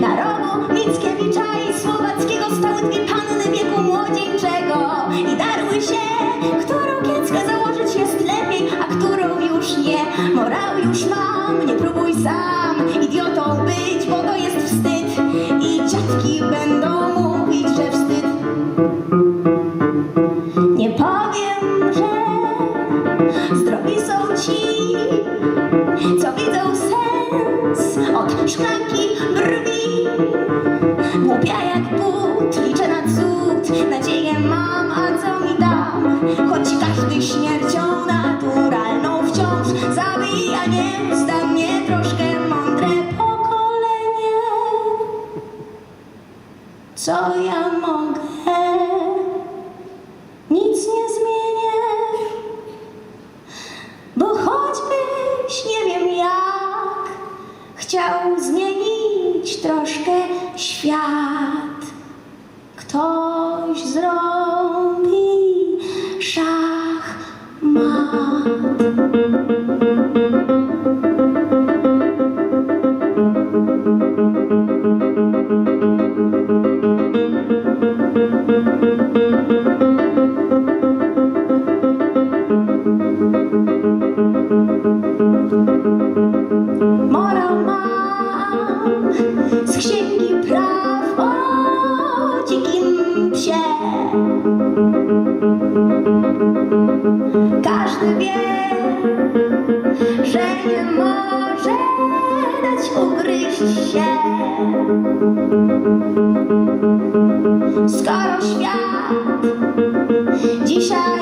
Na rogu Mickiewicza i Słowackiego stały dwie panny wieku młodzieńczego i darły się, którą kieckę założyć jest lepiej, a którą już nie. Morał już mam, nie próbuj sam idiotą być, bo to jest wstyd i dziadki będą mówić, że wstyd. Nie powiem, że zdrowi są ci, co widzą sens od szklanki brwi. Głupia jak but, liczę na cud, nadzieję mam, a co mi dam? Choć każdy śmiercią naturalną wciąż zabija nieustannie troszkę mądre pokolenie. Co ja mogę? Nic nie zmienię. Chciał zmienić troszkę świat, ktoś zrobi szach mat. Każdy wie, że nie może dać ugryźć się. Skoro świat dzisiaj